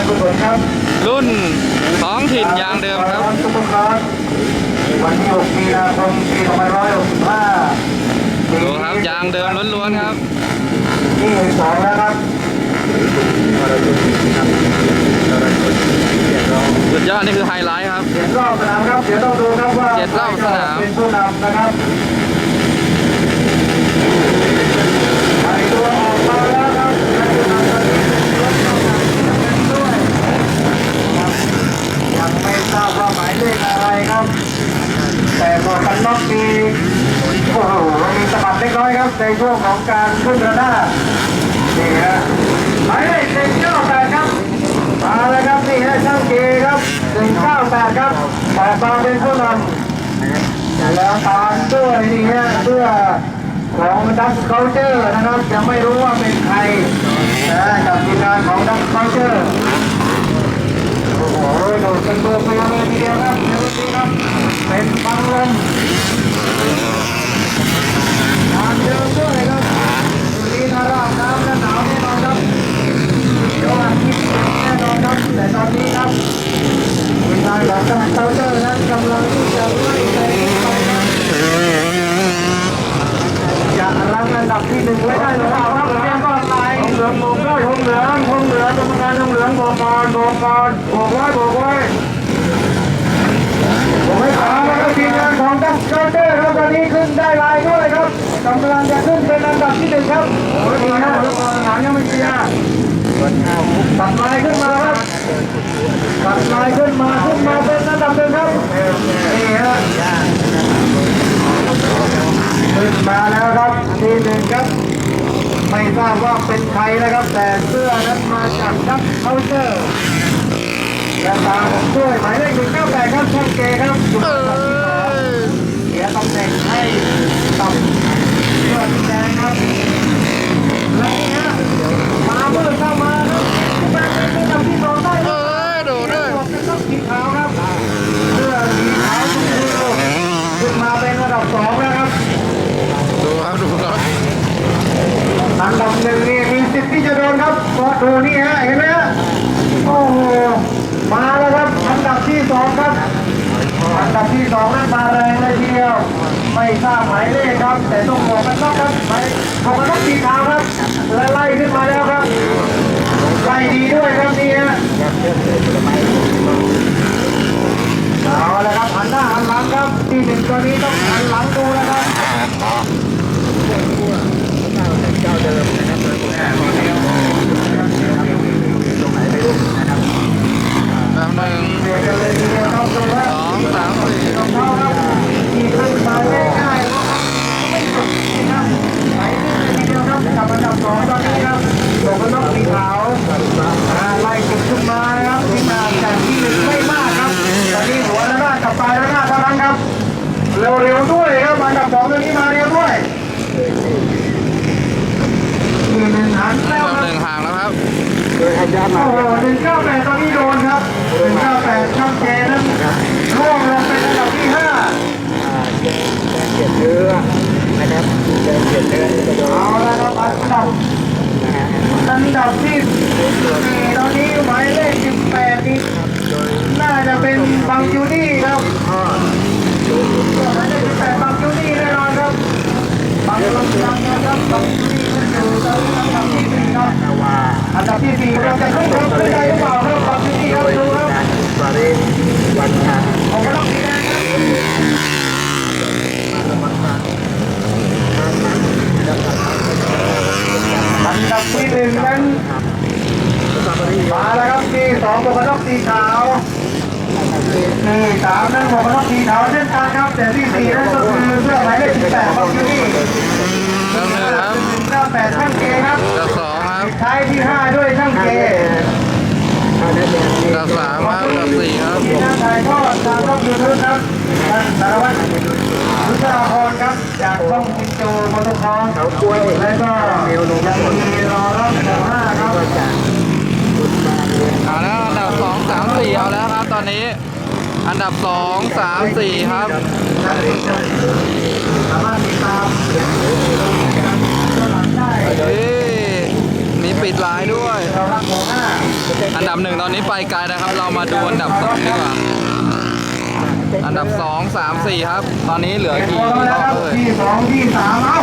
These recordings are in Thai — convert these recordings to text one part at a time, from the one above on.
การกุศลครับ รุ่นท้องถิ่นยางเดิมครับซุปเปอร์คาร์วันที่6มีนาคมปี2565ดูครับยางเดิมล้วนๆครับที่สองแล้วครับสุดยอดนี่คือไฮไลท์ครับ เจ็ดรอบสนามครับ เดี๋ยวต้องดูครับว่า เจ็ดรอบสนาม เป็นผู้นำนะครับไปตัวออกมาแล้วครับในผู้นำตอนนี้รถเข้ามาด้วยครับยังไม่ทราบว่าหมายเลขอะไรครับ แต่หมวกกันน็อกมีโอ้โหมีสะ บับในช่วงของการขึ้นระนาดนี่ฮะหมายเลขหนึ่งเก้าแปดครับมาแล้วครับนี่ฮะช่างเกครับหนึ่งเก้าแปดครับแปดมาเป็นผู้นำแล้วตามด้วยนี่ฮะเสื้อของดักเคาน์เจอร์นะครับยังไม่รู้ว่าเป็นใครนะกับทีมงานของดักเคาน์เจอร์โอ้โหโดดเป็นเบอร์เบอร์เลยทีเดียวครับเดี๋ยวดูครับ เป็นบังลมทางเดินด้วยครับนี่ถ้าราบน้ำและหนาวแน่นอนครับเดี๋ยวอาทิตย์แน่นอนครับ แต่ตอนนี้ครับทีมงานของทางเคาน์เตอร์นั้นกำลังที่จะไล่ไปไปครับจะรังอันดับที่หนึ่งไว้ได้หรือเปล่าครับเรียนก็ไปเห ลืองเหลืองหงเหลืองกรรมการหงเหลืองโบกก่อนโบกก่อนโบกไว้โบกไว้ผมไม่ถามนะครับทีมงานของดักเคาน์เตอร์ครับตอนนี้ขึ้นได้ลายด้วยครับกำลังจะขึ้นเป็นอันดับที่หนึ่งครับนี่ฮะหางยังไม่เคลียร์ตัดลายขึ้นมาครับตัดลายขึ้นมาขึ้นมาเป็นอันดับหนึ่งครับนี่ฮะขึ้นมาแล้วครับที่หนึ่งครับ ไม่ทราบว่าเป็นใครนะครับ แต่เสื้อนั้นมาจากดับเคาน์เตอร์และตามผมด้วยหมายเลขหนึ่งเก้าแปดครับช่างเกครับอยู่อันดับที่สองเสียตำแหน่งให้กับเสื้อสีแดงครับและนี่ฮะมาเมื่อเข้ามาครับแบงเป็นอันดับที่สองได้ค เอ รับ อดูด้วย หมวกกันน็อกสีขาวครับเสื้อสีขาวทุกคนขึ้นมาเป็นอันดับสองแล้วครับ ดูครับดูครับ อันหนึ่งนี่มีสิทธิ์ที่จะโดนครับก็ดูนี่ฮะเห็นไหมฮะโอ้โหมาแล้วครับอันดับที่สองครับอันดับที่สองนั้นมาแรงเลยทีเดียวไม่ทราบหมายเลขครับ แต่ต้องบอกกันนอกครับหมายบอกกันนอกสีขาวครับและไล่ขึ้นมาแล้วครับไล่ดีด้วยครับนี่ฮะเอาละครับหันหน้าหันหลังครับที่หนึ่งตัวนี้ต้องหันหลังดูนะครับ แบบหนึ่ง เดี๋ยวกันเลยทีเดียวครับดูว่า สองสามสี่ ต้องเข้าครับที่ขึ้นมาง่ายๆนะครับไม่จบนะครับไปทีเดียวครับกับอันดับสองตอนนี้ครับบอกกันนอกสีขาว อ่าไล่ติดขึ้นมานะครับที่มาแต่ที่หนึ่งไม่มากครับตอนนี้หัวระนาดกับปลายระนาดเท่านั้นครับ เร็วๆด้วยครับอันดับสองตอนนี้มาเร็วด้วยที่หนึ่งหันแล้วแบบคหรับนึ่งห่างแล้วครับโอ้โหหนึ่งเก้าแปดตอนนี้โดนครับหนึ่งเก้าแปดช่องเจนั้นร่วงลงเป็นอันดับที่ห้า เก็บเนื้อนะครับเก็บเนื้อจะโดน เอาละครับอันดับอันดับที่สี่ตอนนี้หมายเลขสิบแปดนี่น่าจะเป็นบังยูนี่ครับ หมายเลขสิบแปดบังยูนี่แน่นอนครับบังลำยังนะครับบังยูนี่ขึ้น อันดับที่สี่เราจะขึ้นครับขึ้นได้หรือเปล่าครับบังยูนี่ครับดูครับบริวันทางผมก็ต้องสีแดงครับอันดับที่หนึ่งนั้นมาแล้วครับที่สองหมวกกันน็อกสีขาวที่สามนั้นหมวกกันน็อกสีขาวเช่นกันครับแต่ที่สี่นั้นก็คือเสื้อหมายเลขสิบแปดบังยูนี่แบบหนึ่งครับ เก้าแปดช่างเกครับ แบบสองครับ ท้ายที่ห้าด้วยช่างเก ถ้าได้แบบนี้ แบบ สามครับแบบสี่ครับที่นั่งถ่ายทอดทางช่องยูทูบครับท่านสารวัตรรุษราพรครับ จากช่องมินโจมอเตอร์คอร์เขากล้วยและก็ยังมีรอรับแถวห้าครับเอาแล้วอันดับสองสามสี่เอาแล้วครับ ตอนนี้ อันดับสองสามสี่ครับสามารถติดตามได้มีปิดลายด้วยเรารับของห้า อันดับหนึ่งตอนนี้ไปไกลนะครับ เรามาดูอันดับสองดีกว่า อันดับสองสามสี่ครับ ตอนนี้เหลือกี่รแล้อวบครับเลยที่สองที่สามเอ้า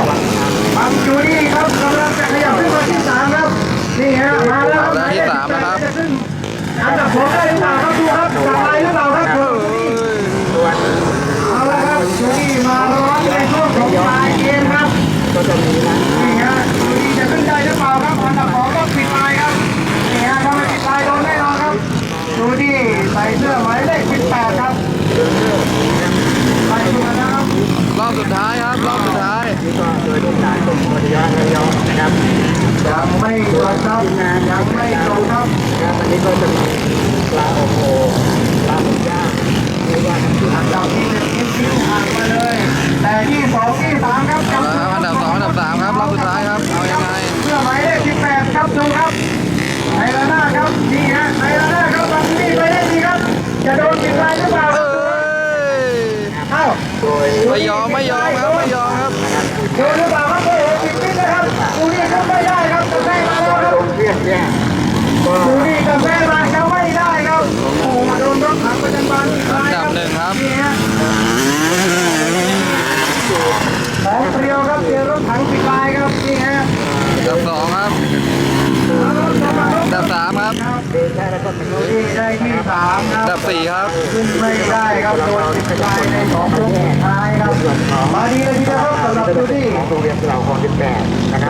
บังจูดี้ครับกำลังจะขยับขึ้นมาที่สามครับ นี่ฮะมาแล้วครับแล้วที่สามนะครับจะขึ้นอันดับสองได้หรือเปล่าครับดูครับจะไปหรือเปล่าครับดูส่วนเอาละครับจูดี้มาร้อนในช่วงของปลายเกมครับก็จะมีนะ นี่ก็โดยลูกหลานกลุ่มระยะระยองนะครับยังไม่จบครับยังไม่จบครับนะครับอันนี้ก็จะมีปลาโอโหปลาหมึกย่างหรือว่าน้ำจิ้มอันดับที่หนึ่งที่ทิ้งหางมาเลย แต่ที่สองที่สามครับเอาละครับอันดับสองอันดับสามครับรอบสุดท้ายครับเอายังไงเพื่อหมายเลขที่แปดครับดูครับไนลาน่าครับนี่ฮะไนลาน่าครับบังนี่ไปได้ดีครับ จะโดนปิดลายหรือเปล่าเอ้ยเอ้าไม่ยอมไม่ยอมครับไม่ยอม ครับโดนหรือเปล่าครับโอ้โหปิดปิดนะครับดูนี่ครับไม่ได้ครับจะได้มาแล้วครับลงเรียกเนี่ยอูนี่กาแฟมาจะไม่ได้ครับ โอ้โหโดนรถถังประจันบานอีก อั ลาน ย ดั ครับ บ หนึ่งครับ นี่ฮะของเปรียวครับเจอรถถังปิดลายครับนี่ฮะ อันดับสองครับ อันดับสามครับ เดชะแล้วก็เป็น ดูนี่ ได้ที่สามครับดับสี่ครับ ขึ้นไม่ได้ครับโดนติดใจในสองยกสุดท้ายครับมาดีเลยทีเดียวครับสำหรับดูนี่ของโรงเรียนเราของ18นะครับ